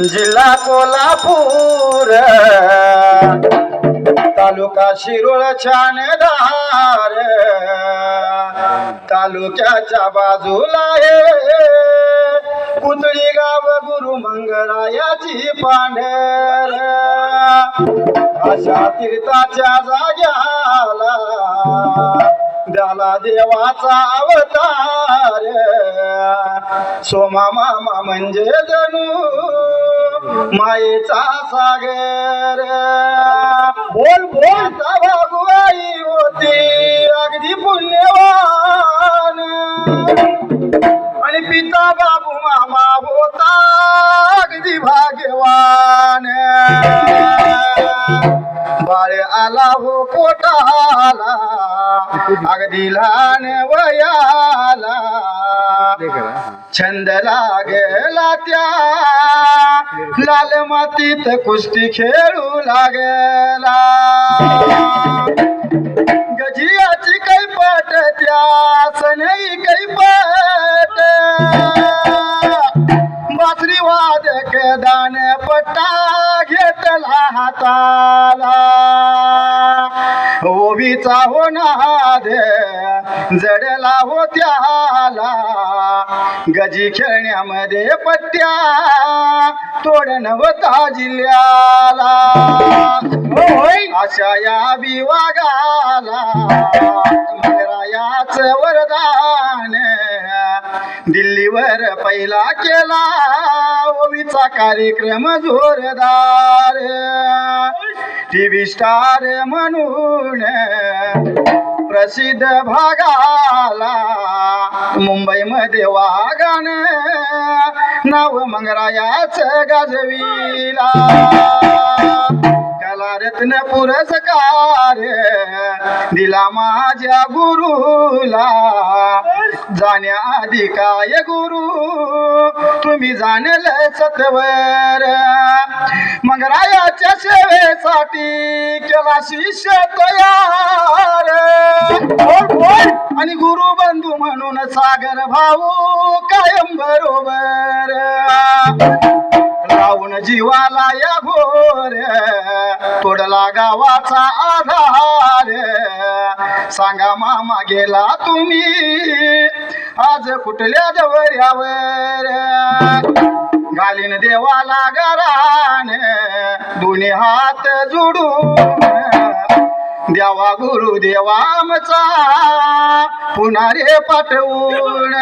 जिल्हा कोल्हापूर. तालुका शिरोळ छानदार तालुक्याच्या बाजूला हे पुतळी गाव गुरु मंगरायाची पांढर. अशा तीर्थाच्या जाग्याला द्याला देवाचा अवतार. सोमा मामा म्हणजे जणू. मायेचा सागर. बोल बोल भागवाई होती. अगदी पुण्यवान. आणि पिता बाबू मामा होता. अगदी भाग्यवान. बाळ आला हो पोटाला. अगदी लहान वयाला. छंद लागला त्या. लाल मातीत कुस्ती खेळू लागला. गजियाची काही पट त्या सनई काही पट. बासरी वादक दान पट्टा घेतला हाताला. ओवीचा हो नाद जडला हो त्याला गजी खेळण्यामध्ये पट्ट्या तोडण होता जिल्ह्याला. होय. अशा या बिवागाला. वरदान. दिल्लीवर पहिला केला. ओवीचा कार्यक्रम जोरदार. टीव्ही स्टार म्हणून प्रसिद्ध भागाला मुंबईमध्ये वागान नाव मंगरायाच गाजविला. कलारत्न पुरस्कार दिला माझ्या गुरुला. जाण्याआधी काय गुरु? तुम्ही जाणल सत्वर. मंगरायाच्या सेवेसाठी केला शिष्य तयार. आणि गुरु बंधू म्हणून सागर भाऊ कायम बरोबर. राहून जीवाला या घोर तोडला गावाचा आधार. सांगा मामा गेला तुम्ही आज कुठल्या दवर्यावर घालीन देवाला गरान दोन्ही हात जोडून. द्यावा गुरु देवामचा पुन्हा रे पाठवून.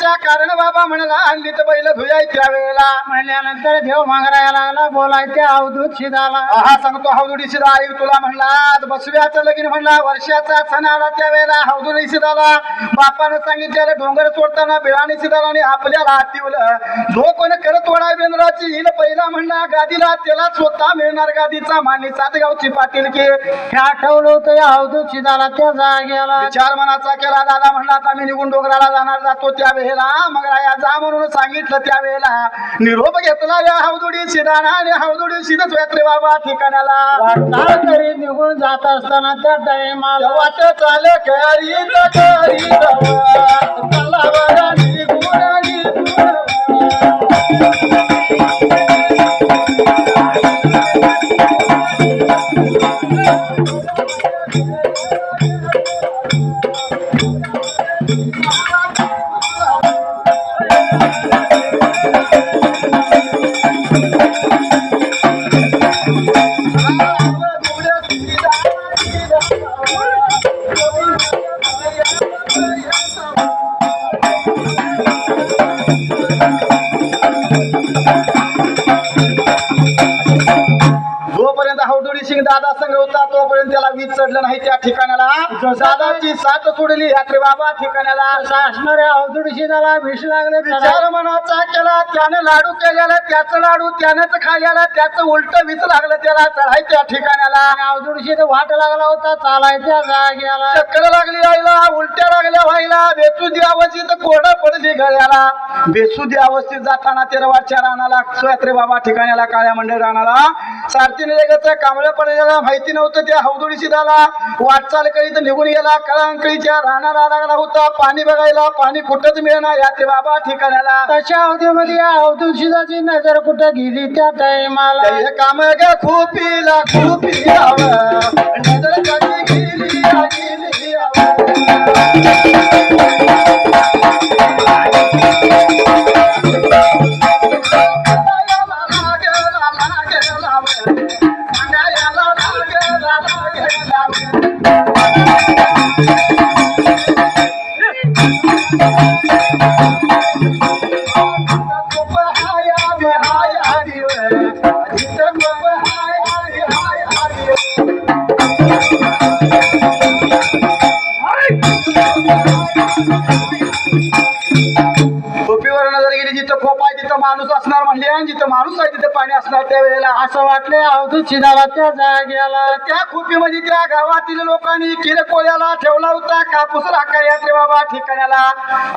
টাকা बाबा म्हणला आणली तर बैल धुयाय त्यावेळेला म्हणल्यानंतर देव मागरायला लागला बोलायच्या अवधूत शिदाला. हा सांगतो हौदुडी सिद्धा आई तुला म्हणला आज बसव्याचं लगीन म्हणला वर्षाचा सण आला त्यावेळेला हौदुडी सिद्धाला बापानं सांगितलेलं डोंगर सोडताना बिळाणी सिद्धाला आणि आपल्याला आठवलं. जो कोण करत तोडा बेंद्राची हिल पहिला म्हणला गादीला त्याला स्वतः मिळणार गादीचा मांडणी सातगावची पाटील की. हे आठवलं होतं या अवधूत शिदाला त्या जागेला. विचार मनाचा केला दादा म्हणला आता मी निघून डोंगराला जाणार जातो त्या वेळेला. मंगराया जा म्हणून सांगितलं त्यावेळेला. निरोप घेतला या हवदुडी शिदाना आणि हवदुडी शिदच रे बाबा ठिकाणाला करीत निघून जात असताना त्या टाइमाला वाट चाल करी करी Thank you. दादाची साथ सोडली यात्रे बाबा ठिकाणाला असणाऱ्या त्याला विष लागले. विचार मनाचा केला. त्यानं लाडू केलेला त्याचं लाडू त्यानंच खाल्ल्याला त्याचं उलट वीज लागलं त्याला. चढाय त्या ठिकाणाला आणि अवधुडशी तर वाट लागला होता. चालायच्या जाग्याला चक्कर लागली आईला उलट्या लागल्या व्हायला बेसुदी अवस्थित कोरडं पडली गळ्याला. बेसुदी अवस्थित जाताना तेरवाडच्या रानाला सोयात्रे बाबा ठिकाणाला काळ्या मंडळ रानाला. सारथीने कांबळ्या पडलेला माहिती नव्हतं त्या हौदुडी शिदाला वाटचाल करीत निघून गेला कळंकळीच्या रानाला लागला होता. पाणी बघायला पाणी कुठंच मिळणार यात्रे बाबा ठिकाणाला तशा अवधीमध्ये या अवधुडशीची नजर कुठे गेली त्या टाइमाला हे काम ग खूपीला खूपी नजर कधी गेली गेली खोपीवर माणूस असणार म्हणले आणि जिथं माणूस आहे तिथं पाणी असणार. त्यावेळेला असं वाटले शिदाला त्या जाग्याला त्या खोपीमध्ये त्या गावातील लोकांनी किरकोळ्याला ठेवला होता कापूस राखा यात्रे बाबा ठिकाण्याला.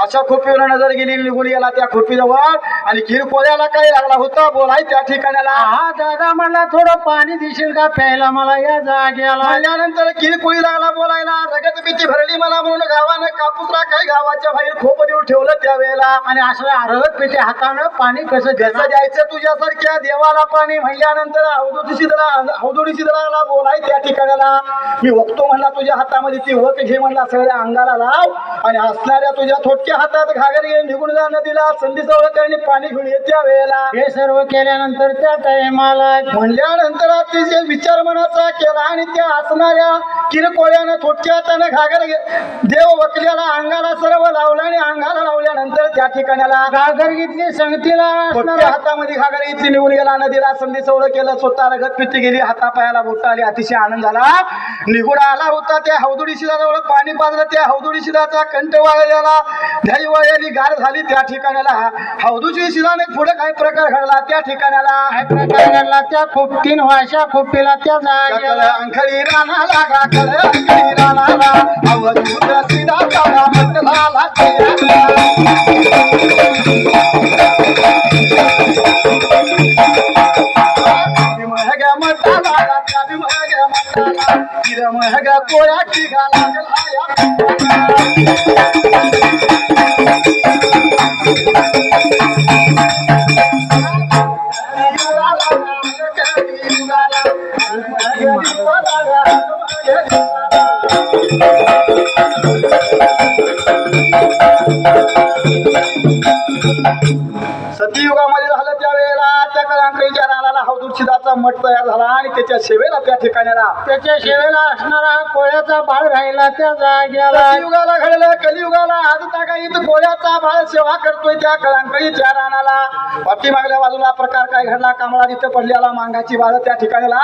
अशा खोपीवर नजर गेली निघून गेला त्या खोपीजवळ आणि किरकोळ्याला काही लागला होता बोलाय त्या ठिकाण्याला. हा दादा म्हणला थोडं पाणी देशील का प्यायला मला या जाग्याला म्हणल्यानंतर किरकोळी लागला बोलायला रगत भीती भरली मला म्हणून गावानं कापूस राखाय गावाच्या बाहेर खोप देऊन ठेवलं त्यावेळेला. आणि असं अरहत पेटे हातानं पाणी कसं कसं द्यायचं द्यायचं तुझ्यासारख्या देवाला पाणी म्हणल्यानंतर अवधूत शिदला अवधुडी शिदला बोलाय त्या ठिकाणाला. मी वक्तो म्हणला तुझ्या हातामध्ये ती वक घे म्हणला सगळ्या अंगाला लाव आणि असणाऱ्या तुझ्या थोटक्या हातात घागर घे निघून जा नदीला. संधी जवळ पाणी घेऊन ये त्या वेळेला. हे सर्व केल्यानंतर त्या टाइमाला म्हणल्यानंतर तिचे विचार मनाचा केला आणि त्या असणाऱ्या किरकोळ्यानं थोटक्या हातानं घागर देव वकल्याला अंगाला सर्व लावलं आणि अंगाला लावल्यानंतर त्या ठिकाणाला गागर घेतली संगतीला असणारा हातामध्ये घागर इथली निघून गेला नदीला संधी सवळ केलं स्वतः रगत पित्ती गेली हातापायाला बोट आली अतिशय आनंद झाला. निघून आला होता त्या हौदुडी शिदाजवळ पाणी पाजलं त्या हौदुडी शिदाचा कंठ वाळलेला ध्याई वाळली गार झाली त्या ठिकाणाला. हौदुडी शिदाने पुढे काही प्रकार घडला? त्या ठिकाणाला. काय प्रकार घडला? त्या खूप तीन भाषा खूपीला त्या कळ जाग्याला अंखळी रानाला गा कळ अंखळी अवधूत महग्या महग्या मटाला किर महग्या कोळ्याची घाला सतीयुगामध्ये झालं त्यावेळेला त्या कळांकडीच्या रानाला हौदूर शिदाचा मठ तयार झाला आणि त्याच्या सेवेला त्या ठिकाणाला त्याच्या सेवेला असणारा कोळ्याचा बाळ राहिला त्या जाग्याला. युगाला घडलं कलियुगाला आज तागाईत कोळ्याचा बाळ सेवा करतोय त्या कळांकडीच्या रानाला. पाठीमागल्या बाजूला प्रकार काय घडला? कांबळा तिथं पडलेला मांगाची बाळ त्या ठिकाणाला.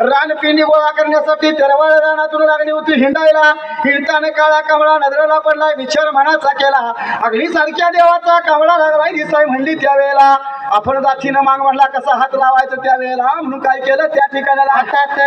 रानपिंडी गोळा करण्यासाठी तेरवाळ रानातून लागली होती हिंडायला. हिंडताना काळा कांबळा नजरेला पडला विचार मनाचा केला. अग्नी सारख्या देवाचा कांबळा लागलाय दिसाय म्हणली त्यावेळेला. आपण जातीनं मांग म्हणला कसा हात लावायचा त्यावेळेला? म्हणून काय केलं? त्या ठिकाणाला हातात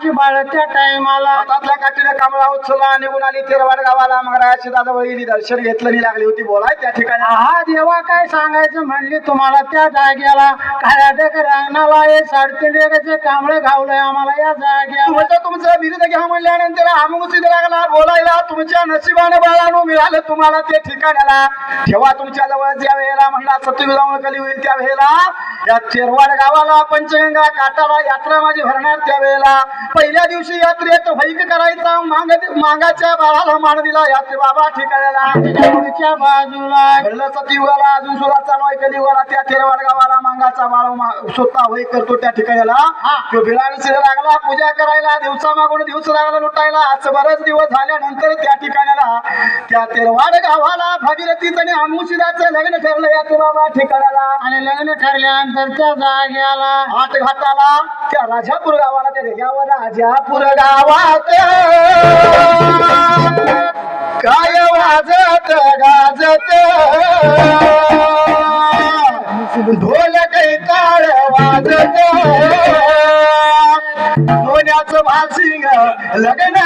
असणारी मांगाची बाळ त्या टायमाला हातातल्या काठीने कांबळा उचलला निघून आली तेरवाड गावाला मग रायाची दादा वहिनी दर्शन घेतलं नाही लागली होती बोलाय त्या ठिकाणी. हा देवा काय सांगायचं म्हणली तुम्हाला त्या जाग्याला? काळ्याटक रांगणाला हे साडेतीन रेगाचे कांबळे घावलंय आम्हाला या जाग्याला. तुमचं बिरुद घ्या म्हणल्यानंतर आमुसिद लागला बोलायला तुमच्या नशिबाने बाळानो मिळालं तुम्हाला ते ठिकाणाला. ठेवा तुमच्या जवळ ज्या वेळेला म्हणला जाऊन कली होईल त्या वेळेला या चेरवाड गावाला पंचगंगा काटाला यात्रा माझी भरणार त्या वेळेला पहिल्या दिवशी यात्रेत व्हाईक करायचा मांग मांगाच्या बाळाला मान दिला यात्रे बाबा पुढच्या बाजूला. घडलं सतयुगाला अजून सुद्धा चालू आहे कलियुगाला त्या तेरवाड गावाला मांगाचा बाळ स्वतः होई करतो त्या ठिकाणाला तो लागला पूजा करायला दिवसा मागून दिवस लागला लुटायला. आज बरेच दिवस झाल्यानंतर त्या ठिकाणाला त्या तेरवाड गावाला भागीरथीच आणि आमुशिदाचं लग्न ठरलं या बाबा ठिकाणाला. आणि लग्न ठरल्यानंतर त्या जाग्याला आठ घाटाला त्या राजापूर गावाला त्या ढेग्यावर राजापूर गावात. काय वाजत गाजत. ¡Lo que no!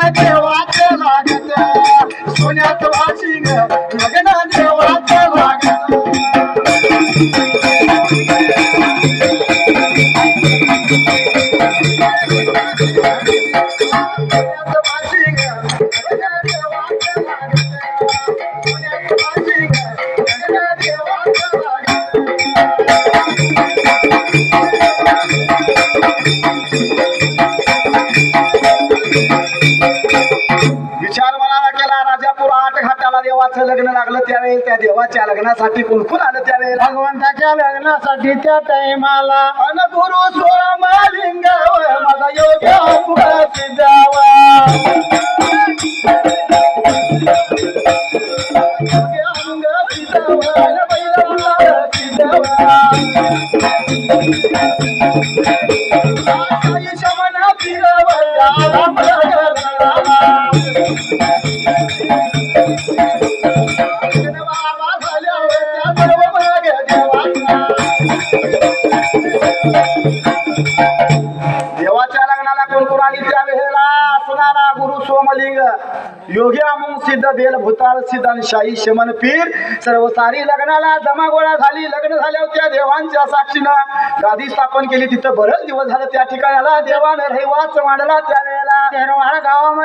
लग्नासाठी कोण कोण आलं त्यावेळेला भगवंताच्या लग्नासाठी त्या टाइमाला अन गुरु सोळा मालिंगावर माझा योग्य सिद्धावा सिद्ध बेल भूताळ सिद्ध आणि शाही शमन पीर. सर्व सारी लग्नाला जमागोळा झाली. लग्न झाल्यावर त्या देवांच्या साक्षीनं. गादी स्थापन केली. तिथं बरेच दिवस झालं त्या ठिकाणाला. देवानं रहिवास मांडला त्या वेळेला गावामध्ये